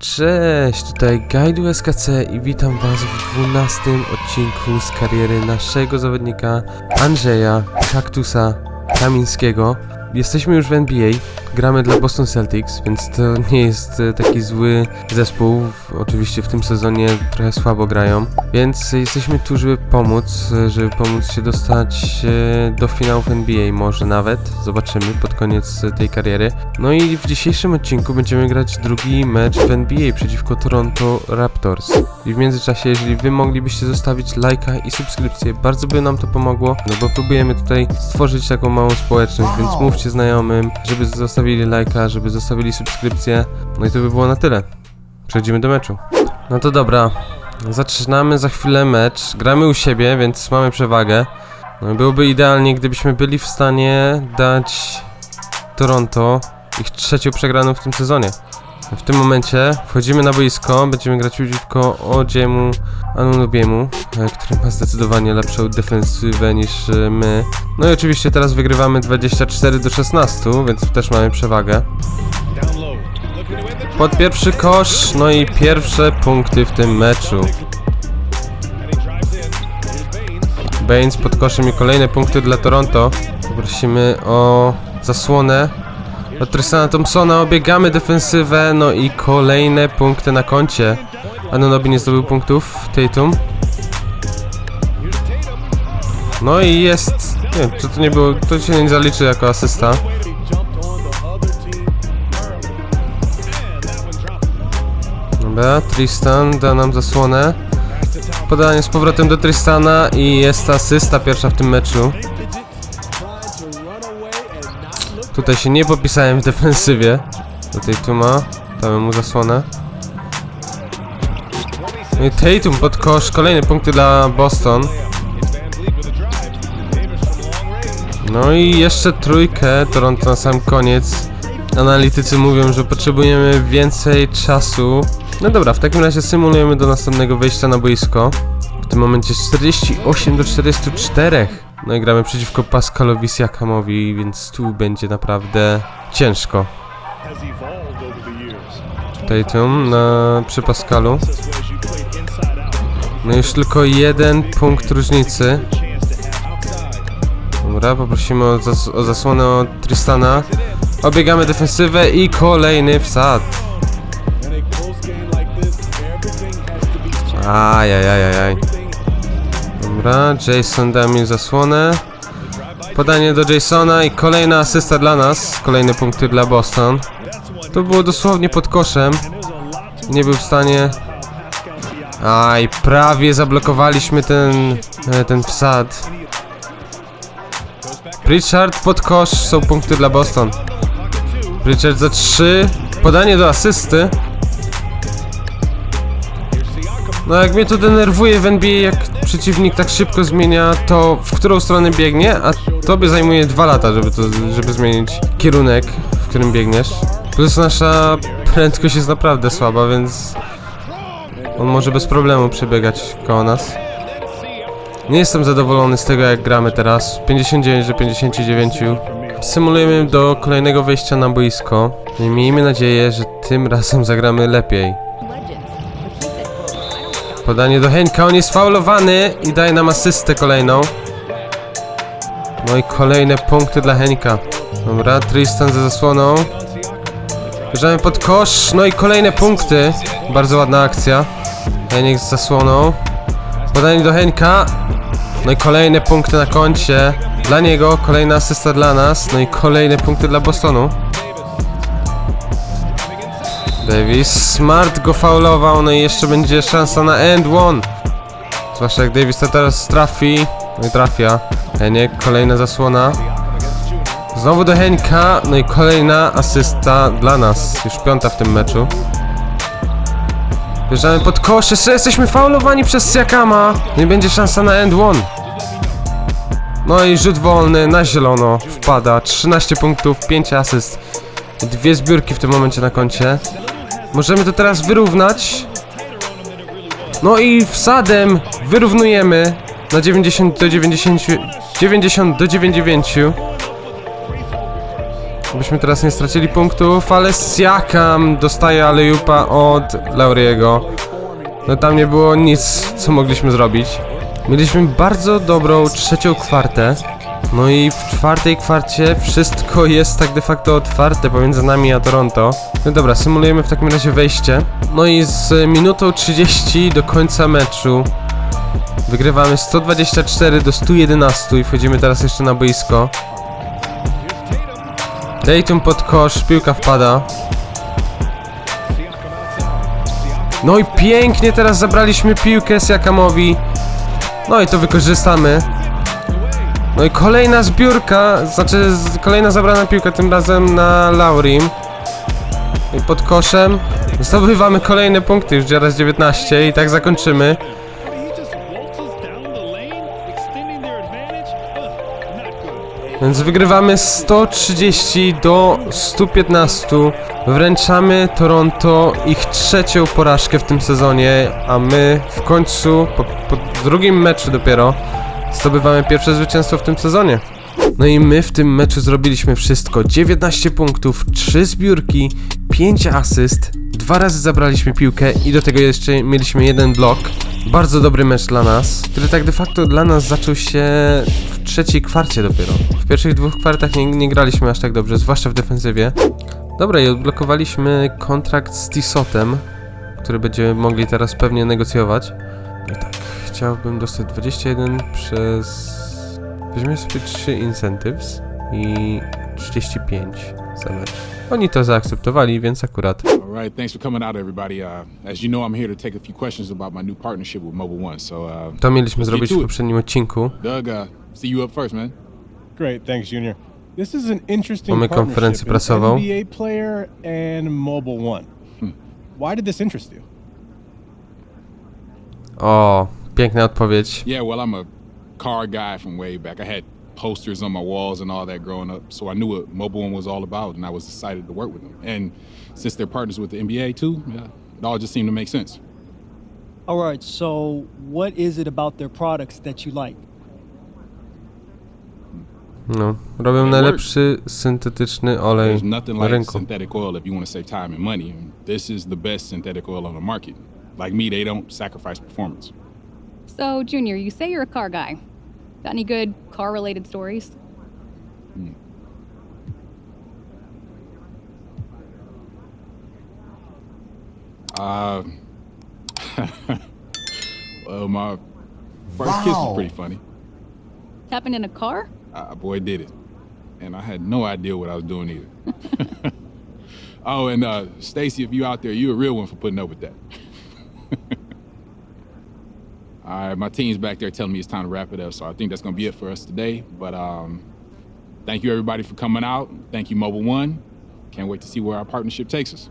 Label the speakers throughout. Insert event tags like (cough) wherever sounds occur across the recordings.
Speaker 1: Cześć, tutaj Gajdu SKC i witam was w 12 odcinku z kariery naszego zawodnika Andrzeja Kaktusa Kamińskiego. Jesteśmy już w NBA, gramy dla Boston Celtics, więc to nie jest e, taki zły zespół. Oczywiście w tym sezonie trochę słabo grają, więc jesteśmy tu, żeby pomóc, e, żeby pomóc się dostać e, do finałów NBA może nawet. Zobaczymy pod koniec tej kariery. No i w dzisiejszym odcinku będziemy grać drugi mecz w NBA przeciwko Toronto Raptors. I w międzyczasie, jeżeli wy moglibyście zostawić lajka i subskrypcję, bardzo by nam to pomogło, no bo próbujemy tutaj stworzyć taką małą społeczność, więc mówcie znajomym, żeby zostawili lajka, żeby zostawili subskrypcję. No i to by było na tyle. Przechodzimy do meczu. No to dobra, zaczynamy za chwilę mecz. Gramy u siebie, więc mamy przewagę. No byłoby idealnie, gdybyśmy byli w stanie dać Toronto ich trzecią przegraną w tym sezonie. W tym momencie wchodzimy na boisko, będziemy grać przeciwko Odziemu Anunobiemu, e, który ma zdecydowanie lepszą defensywę niż e, my. No i oczywiście teraz wygrywamy 24 do 16, więc też mamy przewagę. Pod pierwszy kosz, no i pierwsze punkty w tym meczu. Baines pod koszem i kolejne punkty dla Toronto. Poprosimy o zasłonę od Tristana Thompsona. Obiegamy defensywę, no i kolejne punkty na koncie. Anunobi nie zdobył punktów. Tatum. No i jest... Nie wiem, czy to nie było... To się nie zaliczy jako asysta. Dobra, Tristan da nam zasłonę. Podanie z powrotem do Tristana i jest asysta pierwsza w tym meczu. Tutaj się nie popisałem w defensywie. Do Tatuma. Damy mu zasłonę. No i Tatum pod kosz. Kolejne punkty dla Boston. No i jeszcze trójkę Toronto na sam koniec. Analitycy mówią, że potrzebujemy więcej czasu. No dobra, w takim razie symulujemy do następnego wejścia na boisko. W tym momencie 48 do 44. No i gramy przeciwko Pascalowi Siakamowi, więc tu będzie naprawdę ciężko. Tatum na, przy Pascalu. No już tylko jeden punkt różnicy. Dobra, poprosimy o, zas o zasłonę od Tristana. Obiegamy defensywę i kolejny wsad. Ajajajajaj. Dobra, Jason da mi zasłonę. Podanie do Jasona i kolejna asysta dla nas. Kolejne punkty dla Boston. To było dosłownie pod koszem. Nie był w stanie. Aj, prawie zablokowaliśmy ten, e, ten wsad. Pritchard pod kosz, są punkty dla Boston. Pritchard za 3. Podanie do asysty. No jak mnie to denerwuje w NBA, jak przeciwnik tak szybko zmienia to, w którą stronę biegnie, a tobie zajmuje dwa lata, żeby to, żeby zmienić kierunek, w którym biegniesz. Plus nasza prędkość jest naprawdę słaba, więc on może bez problemu przebiegać koło nas. Nie jestem zadowolony z tego jak gramy teraz. 59 do 59. Symulujemy do kolejnego wejścia na boisko. I miejmy nadzieję, że tym razem zagramy lepiej. Podanie do Henka, on jest faulowany i daje nam asystę kolejną. No i kolejne punkty dla Henka. Dobra, Tristan ze zasłoną. Bierzemy pod kosz, no i kolejne punkty. Bardzo ładna akcja. Henik z zasłoną. Podanie do Henka. No i kolejne punkty na koncie. Dla niego, kolejna asysta dla nas. No i kolejne punkty dla Bostonu. Davis Smart go faulował, no i jeszcze będzie szansa na end one. Zwłaszcza jak Davis to teraz trafi. No i trafia. Heniek, kolejna zasłona. Znowu do Henka, no i kolejna asysta dla nas. Już piąta w tym meczu. Wjeżdżamy pod kosz, jeszcze jesteśmy faulowani przez Siakama. No i będzie szansa na end one. No i rzut wolny na zielono wpada. 13 punktów, 5 asyst. Dwie zbiórki w tym momencie na koncie. Możemy to teraz wyrównać. No i wsadem wyrównujemy na 90 do 90. 90 do 90. Byśmy teraz nie stracili punktów, ale Siakam dostaje alejupa od Lauriego. No tam nie było nic, co mogliśmy zrobić. Mieliśmy bardzo dobrą trzecią kwartę. No i w czwartej kwarcie wszystko jest tak de facto otwarte pomiędzy nami a Toronto. No dobra, symulujemy w takim razie wejście. No i z minutą 30 do końca meczu wygrywamy 124 do 111 i wchodzimy teraz jeszcze na boisko. Dayton pod kosz, piłka wpada. No i pięknie teraz zabraliśmy piłkę Siakamowi. No i to wykorzystamy. No i kolejna zbiórka, znaczy kolejna zabrana piłka, tym razem na Laurim. I pod koszem zdobywamy kolejne punkty, już teraz 19 i tak zakończymy. Więc wygrywamy 130 do 115. Wręczamy Toronto ich trzecią porażkę w tym sezonie, a my w końcu, po, po drugim meczu dopiero, zdobywamy pierwsze zwycięstwo w tym sezonie. No i my w tym meczu zrobiliśmy wszystko. 19 punktów, 3 zbiórki, 5 asyst, dwa razy zabraliśmy piłkę i do tego jeszcze mieliśmy jeden blok. Bardzo dobry mecz dla nas, który tak de facto dla nas zaczął się w trzeciej kwarcie dopiero. W pierwszych dwóch kwartach nie, nie graliśmy aż tak dobrze, zwłaszcza w defensywie. Dobra, i odblokowaliśmy kontrakt z Tisotem, który będziemy mogli teraz pewnie negocjować. Chciałbym dostać 21 przez... Weźmiemy sobie 3 incentives i 35 za mecz. Oni to zaakceptowali, więc akurat.
Speaker 2: All right, thanks for coming out, everybody. Uh, as you know, I'm here to take a few questions about my new partnership with Mobile One. So, uh,
Speaker 1: To mieliśmy zrobić w poprzednim odcinku.
Speaker 2: Doug, uh, see you up first, man.
Speaker 3: Great, thanks, Junior. This is an interesting
Speaker 1: Mamy konferencję prasową.
Speaker 3: NBA player and Mobile One. Why did this interest you?
Speaker 1: O, piękna odpowiedź.
Speaker 2: Yeah, well, I'm a car guy from way back. I had posters on my walls and all that growing up, so I knew what Mobile One was all about, and I was excited to work with them. And since they're partners with the NBA too, yeah, it all just seemed to make sense.
Speaker 4: All right, so what is it about their products that you like?
Speaker 1: No, robią najlepszy syntetyczny olej
Speaker 2: There's nothing
Speaker 1: na
Speaker 2: like
Speaker 1: rynku.
Speaker 2: synthetic oil if you want to save time and money. This is the best synthetic oil on the market. Like me, they don't sacrifice performance.
Speaker 5: So, Junior, you say you're a car guy. Got any good car related stories?
Speaker 2: Uh, (laughs) well, my first kiss was pretty funny.
Speaker 5: Happened in a car?
Speaker 2: Uh, boy, did it. And I had no idea what I was doing either. (laughs) (laughs) oh, and uh, Stacy, if you out there, you a real one for putting up with that. All right, my team's back there telling me it's time to wrap it up, so I think that's gonna be it for us today. But um, thank you everybody for coming out. Thank you, Mobile One. Can't wait to see where our partnership takes us.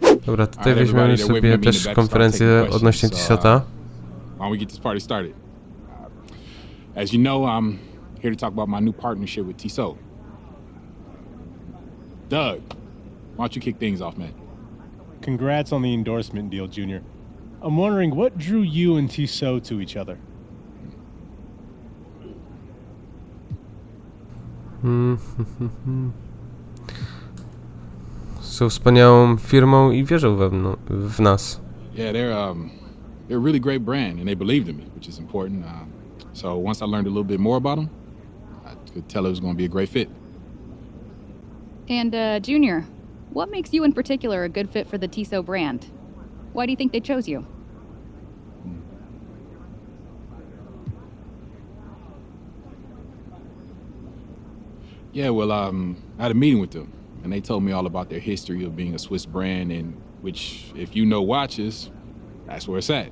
Speaker 1: Dobra, tutaj
Speaker 2: Alright,
Speaker 1: weźmiemy
Speaker 2: everybody, they're
Speaker 1: sobie
Speaker 2: waving at me in the
Speaker 1: też
Speaker 2: back,
Speaker 1: konferencję
Speaker 2: taking questions,
Speaker 1: odnośnie
Speaker 2: so,
Speaker 1: Tisota.
Speaker 2: Why don't we get this party started? Uh, as you know, I'm here to talk about my new partnership with Tissot. Doug, why don't you kick things off, man?
Speaker 3: Congrats on the endorsement deal, Junior. I'm wondering what drew you and Tissot to each other. (laughs)
Speaker 1: Są wspaniałą firmą i wierzą we mno, w nas.
Speaker 2: Yeah, they're um, they're a really great brand, and they believed in me, which is important. Uh, so once I learned a little bit more about them, I could tell it was going to be a great fit.
Speaker 5: And, uh, Junior, what makes you in particular a good fit for the Tiso brand? Why do you think they chose you?
Speaker 2: Yeah, well, um, I had a meeting with them, and they told me all about their history of being a Swiss brand, and which, if you know watches, that's where it's at.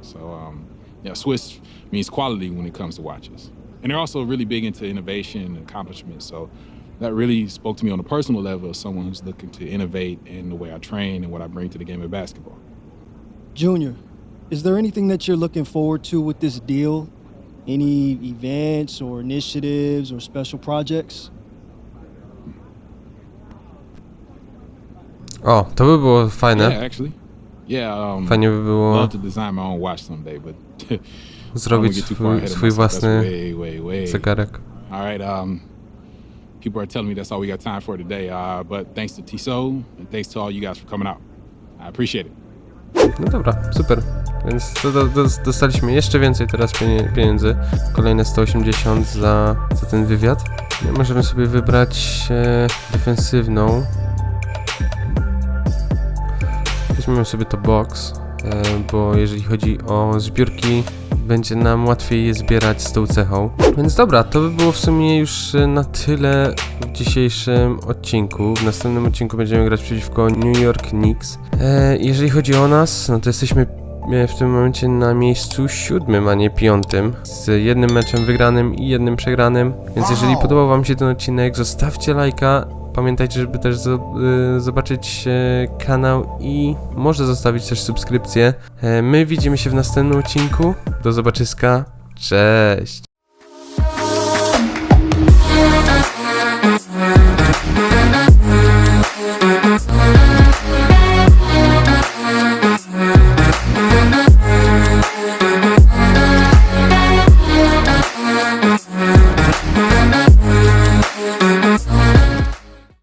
Speaker 2: So, um, yeah, Swiss means quality when it comes to watches, and they're also really big into innovation and accomplishment. So, that really spoke to me on a personal level as someone who's looking to innovate in the way I train and what I bring to the game of basketball.
Speaker 4: Junior, is there anything that you're looking forward to with this deal? Any events or initiatives or special projects?
Speaker 1: O, to by było fajne.
Speaker 2: Yeah, actually, yeah. Um,
Speaker 1: Fajnie by było
Speaker 2: love to design my own watch someday, but I (laughs) don't wanna
Speaker 1: zrobić
Speaker 2: get too far
Speaker 1: swój,
Speaker 2: ahead of
Speaker 1: swój
Speaker 2: myself. That's
Speaker 1: własny
Speaker 2: way, way, way.
Speaker 1: zegarek.
Speaker 2: All right. Um, people are telling me that's all we got time for today. Uh, but thanks to Tissot and thanks to all you guys for coming out. I appreciate it.
Speaker 1: No dobra, super. Więc to do, do, dostaliśmy jeszcze więcej teraz pienie- pieniędzy. Kolejne 180 za, za ten wywiad. Możemy sobie wybrać e, defensywną. Weźmiemy sobie to box, e, bo jeżeli chodzi o zbiórki, będzie nam łatwiej je zbierać z tą cechą. Więc dobra, to by było w sumie już e, na tyle w dzisiejszym odcinku. W następnym odcinku będziemy grać przeciwko New York Knicks. E, jeżeli chodzi o nas, no to jesteśmy w tym momencie na miejscu siódmym, a nie piątym, z jednym meczem wygranym i jednym przegranym. Więc jeżeli podobał Wam się ten odcinek, zostawcie lajka. Pamiętajcie, żeby też y, zobaczyć e, kanał i może zostawić też subskrypcję. E, my widzimy się w następnym odcinku. Do zobaczyska. Cześć!